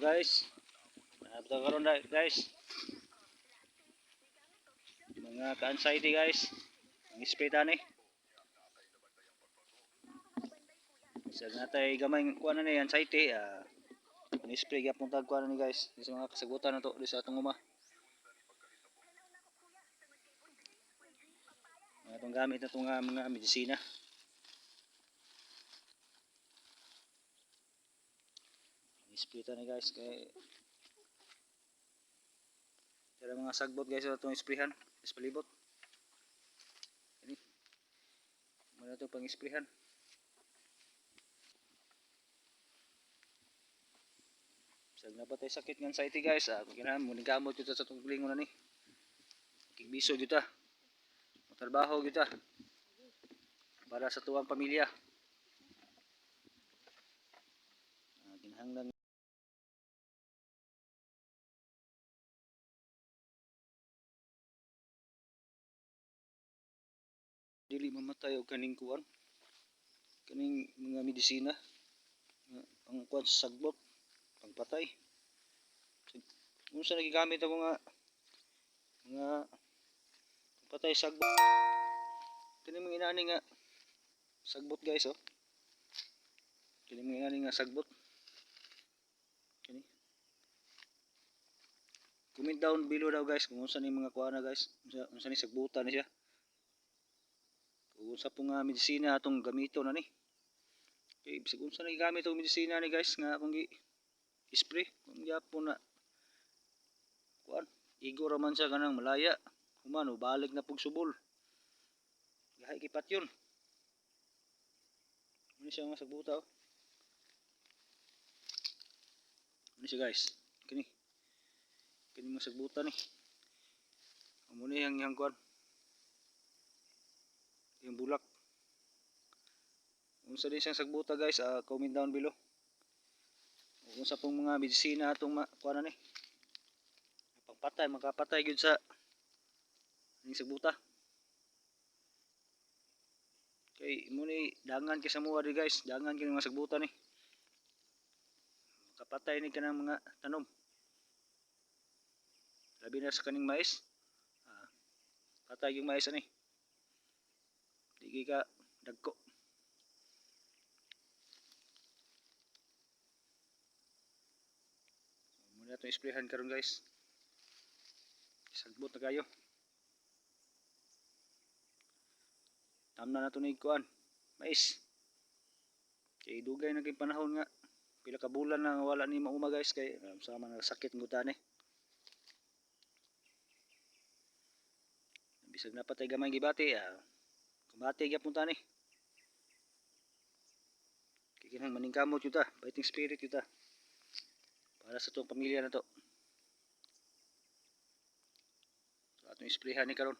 Guys, nabta karon na guys. Mga ka-anxiety guys. Ang spray tani. Sa natay gamay kuha na ni anxiety ah ang spray gyapon tag kuha na ni guys. Sa mga kasagutan na to sa atong uma. Mga itong gamit na itong ah, mga medisina. Spray ta ni guys kay Tara mga sagbot guys sa itong sprayhan. Is palibot. Ini. Muna ito pang sprayhan. Sag na pa tayo sakit ng anxiety guys. Ah, kinahan mo, gamot yun sa itong lingon ni. Kigbiso yun ta. Matrabaho yun ta. Para sa tuwang pamilya. Ah, kinahanglan dili mamatay og kaning kuan kaning mga medisina. Ang kuan sa sagbot pangpatay. Unsa nagigamit ako nga mga patay sagbot kini mga inani nga sagbot guys oh. Kini mga inani nga sagbot. Kini comment down below daw guys kung unsa ni mga kuana guys. Unsa, unsa ni sagbutan ni siya kung sa pong uh, medisina atong gamito na ni. Okay, bisag unsa na gamit ang medisina ni guys nga akong gi spray kung gyapon na kuan igo ra man siya kanang malaya. Humano balik na pug subol. Gahay kipat yun ano siya mga sagbuta oh? Ano siya guys? Kini. Kini mga sagbuta ni. Amo ni yang yang kuan yung bulak. Unsa din siyang sagbuta guys ah, comment down below. Kung sa pong mga medisina atong ma kuha na ni. Pagpatay makapatay gyud sa ning sagbuta. Kay mo ni dangan kay sa mga di guys. Dangan kay mga sagbuta ni. Makapatay ni kanang mga tanom. Labi na sa kaning mais. Ah, patay yung mais ani Di ka dagko. Muna itong sprayhan karon guys. Sagbot na kayo. Tamna na ito ikuan. Mais. Kay dugay na panahon nga. Pila ka bulan na wala ni mauma guys. Kay um, sama na sakit ng gutan eh. Bisag na patay gamay gibati. Ah, Kumate gyapon ta ni. Kikinang maningkamot yuta, fighting spirit yuta. Para sa tong pamilya na to. So atong isprehan ni karon.